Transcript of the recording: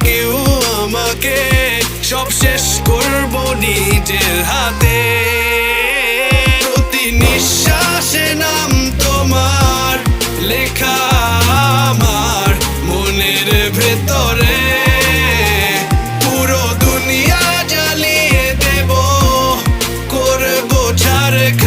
কেউ আমাকে সব শেষ করব নিজের হাতে। প্রতি নিঃশ্বাসে নাম তোমার, লেখা আমার মনের ভেতরে। পুরো দুনিয়া জ্বালিয়ে দেব, করব ঝাড়